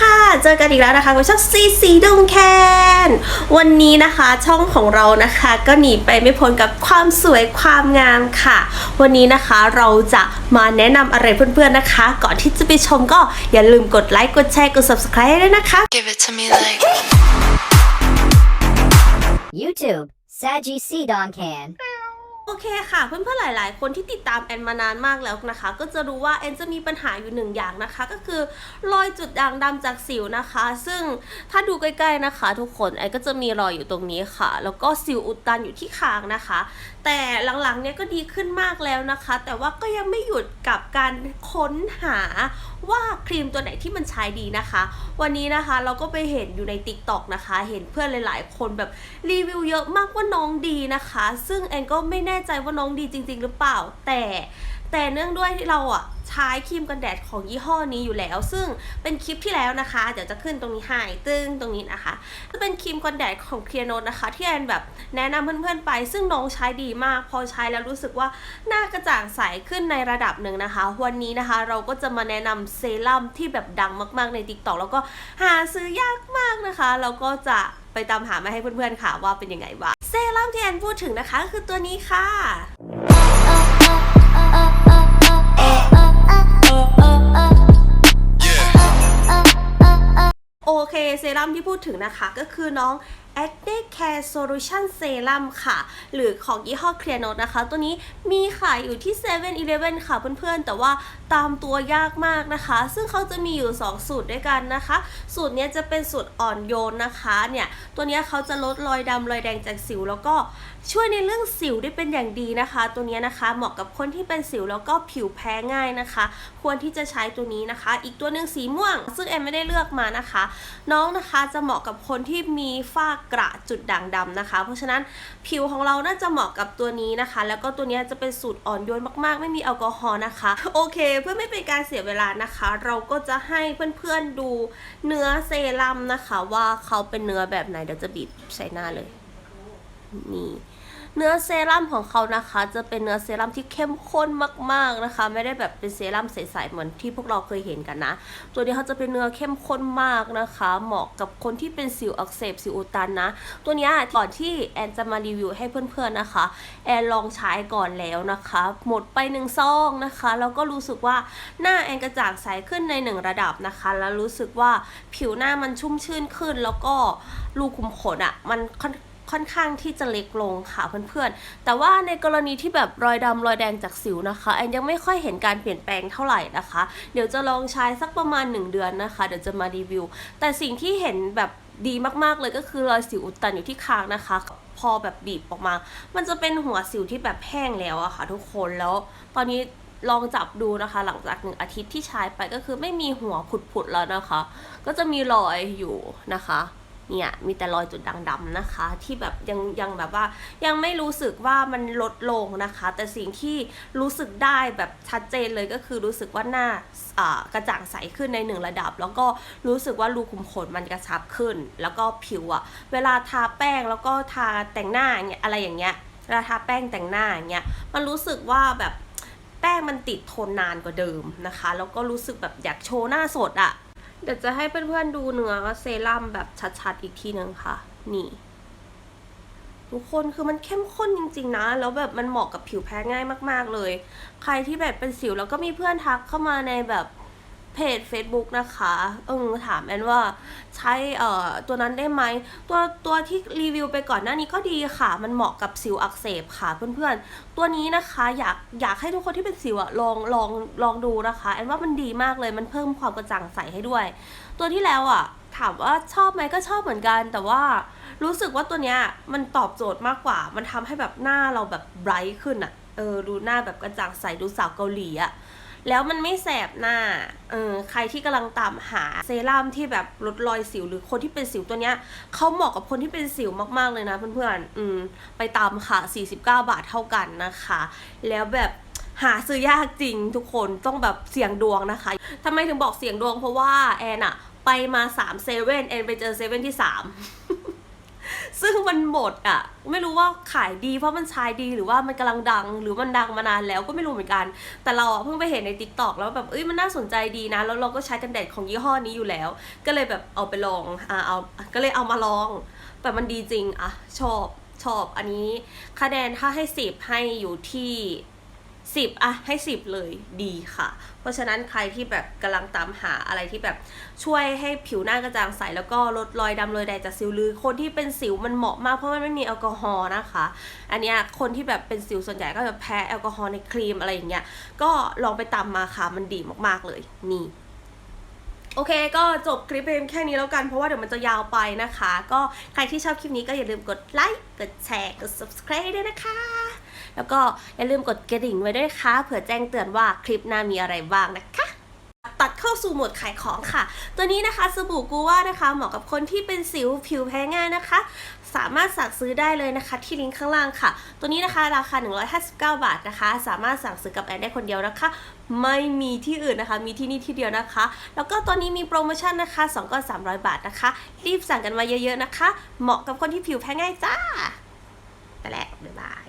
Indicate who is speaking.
Speaker 1: ค่ะ เจอกันอีกแล้วนะคะกับช่องซีซีดงแคนวันนี้นะคะช่องของเรานะคะก็หนีไปไม่พ้นกับความสวยความงามค่ะ วันนี้นะคะเราจะมาแนะนำอะไรเพื่อนๆนะคะ ก่อนที่จะไปชมก็อย่าลืมกดไลค์กดแชร์กด subscribe ด้วยนะคะ
Speaker 2: Give it to me like
Speaker 3: YouTube, Saji C Don Can.
Speaker 1: โอเคค่ะ เพื่อนๆ หลาย ๆ คนที่ติดตามแอนมานานมากแล้วนะคะ ก็จะรู้ว่าแอนจะมีปัญหาอยู่หนึ่งอย่างนะคะ ก็คือรอยจุดด่างดำจากสิวนะคะ ซึ่งถ้าดูใกล้ ๆ นะคะ ทุกคนแอนก็จะมีรอยอยู่ตรงนี้ค่ะ แล้วก็สิวอุดตันอยู่ที่คางนะคะ แต่หลังๆ เนี่ยก็ดีขึ้นมากแล้วนะคะ แต่ว่าก็ยังไม่หยุดกับการค้นหาว่าครีมตัวไหนที่มันใช้ดีนะคะ วันนี้นะคะเราก็ไปเห็นอยู่ใน t ิ k t o k นะคะ เห็นเพื่อนหลาย ๆ คนแบบรีวิวเยอะมากว่าน้องดีนะคะ ซึ่งแอนก็ไม่แน่ใจว่าน้องดีจริง ๆ หรือเปล่าแต่ แต่เนื่องด้วยที่เราอะใช้ครีมกันแดดของยี่ห้อนี้อยู่แล้ว ซึ่งเป็นคลิปที่แล้วนะคะ เดี๋ยวจะขึ้นตรงนี้ให้ตึ้งตรงนี้นะคะจะเป็นครีมกันแดดของเคลียโนนะคะ ที่แอนแบบแนะนำเพื่อนๆไป ซึ่งน้องใช้ดีมาก พอใช้แล้วรู้สึกว่าหน้ากระจ่างใสขึ้นในระดับหนึ่งนะคะ วันนี้นะคะ เราก็จะมาแนะนำเซรั่มที่แบบดังมากๆใน t ิ k t o k แล้วก็หาซื้อยากมากนะคะเราก็จะไปตามหามาให้เพื่อนๆค่ะว่าเป็นยังไงบ้างเซรั่มที่แอนพูดถึงนะคะ คือตัวนี้ค่ะ รั่มที่พูดถึงนะคะ ก็คือน้อง Acne Care Solution Serum ค่ะ หรือของยี่ห้อ Clear Note นะคะ ตัวนี้มีขายอยู่ที่7 e เ e ่ e อค่ะเพื่อนๆ แต่ว่าตามตัวยากมากนะคะ ซึ่งเขาจะมีอยู่ 2 สูตรด้วยกันนะคะ สูตรนี้จะเป็นสูตรอ่อนโยนนะคะเนี่ยตัวนี้เขาจะลดรอยดำรอยแดงจากสิว แล้วก็ช่วยในเรื่องสิวได้เป็นอย่างดีนะคะ ตัวนี้นะคะเหมาะกับคนที่เป็นสิวแล้วก็ผิวแพ้ง่ายนะคะ ควรที่จะใช้ตัวนี้นะคะ อีกตัวหนึ่งสีม่วง ซึ่งแอมไม่ได้เลือกมานะคะ น้องนะคะจะเหมาะกับคนที่มีฝ้ากกระจุดด่างดำนะคะ เพราะฉะนั้นผิวของเราน่าจะเหมาะกับตัวนี้นะคะ แล้วก็ตัวนี้จะเป็นสูตรอ่อนโยนมากๆ ไม่มีแอลกอฮอล์นะคะ โอเค เพื่อไม่เป็นการเสียเวลานะคะ เราก็จะให้เพื่อนๆดูเนื้อเซรั่มนะคะ ว่าเขาเป็นเนื้อแบบไหนเดี๋ยวจะบีบใส่หน้าเลย นี่ เนื้อเซรั่มของเขานะคะ จะเป็นเนื้อเซรั่มที่เข้มข้นมากๆนะคะ ไม่ได้แบบเป็นเซรั่มใสๆเหมือนที่พวกเราเคยเห็นกันนะ ตัวนี้เขาจะเป็นเนื้อเข้มข้นมากนะคะ เหมาะกับคนที่เป็นสิวอักเสบสิวอุดตันนะ ตัวนี้ก่อนที่แอนจะมารีวิวให้เพื่อนๆนะคะ แอนลองใช้ก่อนแล้วนะคะ หมดไปหนึ่งซองนะคะแล้วก็รู้สึกว่าหน้าแอนกระจ่างใสขึ้นในหนึ่งระดับนะคะ แล้วรู้สึกว่าผิวหน้ามันชุ่มชื่นขึ้น แล้วก็รูขุมขนอะ่ะมันค่อน ค่อนข้างที่จะเล็กลงค่ะเพื่อนๆ แต่ว่าในกรณีที่แบบรอยดำรอยแดงจากสิวนะคะแอนยังไม่ค่อยเห็นการเปลี่ยนแปลงเท่าไหร่นะคะ เดี๋ยวจะลองใช้สักประมาณ 1 เดือนนะคะ เดี๋ยวจะมารีวิว แต่สิ่งที่เห็นแบบดีมากๆเลยก็คือรอยสิวอุดตันอยู่ที่คางนะคะ พอแบบบีบออกมา มันจะเป็นหัวสิวที่แบบแห้งแล้วอะค่ะ ทุกคนแล้ว ตอนนี้ลองจับดูนะคะ หลังจากหนึ่งอาทิตย์ที่ใช้ไปก็คือไม่มีหัวผุดๆแล้วนะคะ ก็จะมีรอยอยู่นะคะ เนี่ยมีแต่รอยจุดด่างดำนะคะ ที่แบบยังยังแบบว่ายังไม่รู้สึกว่ามันลดลงนะคะ แต่สิ่งที่รู้สึกได้แบบชัดเจนเลยก็คือรู้สึกว่าหน้าอ่ากระจ่างใสขึ้นในหนึ่งระดับ แล้วก็รู้สึกว่ารูขุมขนมันกระชับขึ้น แล้วก็ผิวอะเวลาทาแป้งแล้วก็ทาแต่งหน้าเนี่ยอะไรอย่างเงี้ยเวลาทาแป้งแต่งหน้าอย่างเงี้ยมันรู้สึกว่าแบบแป้งมันติดทนนานกว่าเดิมนะคะ แล้วก็รู้สึกแบบอยากโชว์หน้าสดอะ เดี๋ยวจะให้เพื่อนๆดูเนื้อเซรั่มแบบชัดๆอีกทีนึงค่ะ นี่ ทุกคนคือมันเข้มข้นจริงๆนะ แล้วแบบมันเหมาะกับผิวแพ้ง่ายมากๆเลย ใครที่แบบเป็นสิวแล้วก็มีเพื่อนทักเข้ามาในแบบ เพจ Facebook นะคะเออถามแอนว่าใช้เอ่อตัวนั้นได้ไหมตัวตัวที่รีวิวไปก่อนหน้านี้ก็ดีค่ะ มันเหมาะกับสิวอักเสบค่ะเพื่อนๆ ตัวนี้นะคะอยากอยากให้ทุกคนที่เป็นสิวอะลองลองลองดูนะคะแอนว่ามันดีมากเลยมันเพิ่มความกระจ่างใสให้ด้วย ตัวที่แล้วอะถามว่าชอบไหมก็ชอบเหมือนกัน แต่ว่ารู้สึกว่าตัวเนี้ยมันตอบโจทย์มากกว่า มันทำให้แบบหน้าเราแบบไบรท์ขึ้นอะเออดูหน้าแบบกระจ่างใสดูสาวเกาหลีอะ แล้วมันไม่แสบหน้า เออ ใครที่กำลังตามหาเซรั่มที่แบบลดรอยสิวหรือคนที่เป็นสิวตัวเนี้ยเขาเหมาะกับคนที่เป็นสิวมากๆเลยนะเพื่อนๆ อืม ไปตามค่ะ 49 บาทเท่ากันนะคะ แล้วแบบหาซื้อยากจริงทุกคนต้องแบบเสี่ยงดวงนะคะทำไมถึงบอกเสี่ยงดวงเพราะว่าแอนอะไปมา3เซเว่นแอนไปเจอเซเว่นที่3 ซึ่งมันหมดอะ ไม่รู้ว่าขายดีเพราะมันใช้ดีหรือว่ามันกำลังดัง หรือมันดังมานานแล้วก็ไม่รู้เหมือนกัน แต่เราอะเพิ่งไปเห็นใน t ิ k t o k แล้วแบบเอ้ยมันน่าสนใจดีนะ แล้วเราก็ใช้กันแดดของยี่ห้อนี้อยู่แล้ว ก็เลยแบบเอาไปลองอ่าเอาก็เลยเอามาลอง แต่มันดีจริงอะชอบชอบอันนี้คะแนนถ้าให้สิบให้อยู่ที่ สิบอะให้สิบเลยดีค่ะ เพราะฉะนั้นใครที่แบบกำลังตามหาอะไรที่แบบช่วยให้ผิวหน้ากระจ่างใส แล้วก็ลดรอยดำรอยแดงจากสิวหรือคนที่เป็นสิวมันเหมาะมากเพราะมันไม่มีแอลกอฮอล์นะคะ อันเนี้ยคนที่แบบเป็นสิวส่วนใหญ่ก็จะแพ้แอลกอฮอล์ในครีมอะไรอย่างเงี้ยก็ลองไปตามมาค่ะมันดีมากๆเลยนี่โอเค ก็จบคลิปเพียงแค่นี้แล้วกัน เพราะว่าเดี๋ยวมันจะยาวไปนะคะ ก็ใครที่ชอบคลิปนี้ก็อย่าลืมกดไลค์ กดแชร์ กด subscribe ด้วยนะคะ แล้วก็อย่าลืมกดกระดิ่งไว้ด้วยนะคะเผื่อแจ้งเตือนว่าคลิปหน้ามีอะไรบ้างนะคะตัดเข้าสู่โหมดขายของค่ะ ตัวนี้นะคะสบู่กูว่านะคะเหมาะกับคนที่เป็นสิวผิวแพ้ง่ายนะคะ สามารถสั่งซื้อได้เลยนะคะ ที่ลิงก์ข้างล่างค่ะ ตัวนี้นะคะราคา 159 บาทนะคะ สามารถสั่งซื้อกับแอนได้คนเดียวนะคะ ไม่มีที่อื่นนะคะ มีที่นี่ที่เดียวนะคะ แล้วก็ตัวนี้มีโปรโมชั่นนะคะ2ก้อน300 บาทนะคะ รีบสั่งกันมาเยอะๆนะคะ เหมาะกับคนที่ผิวแพ้ง่ายจ้าไปแล้วบ๊ายบาย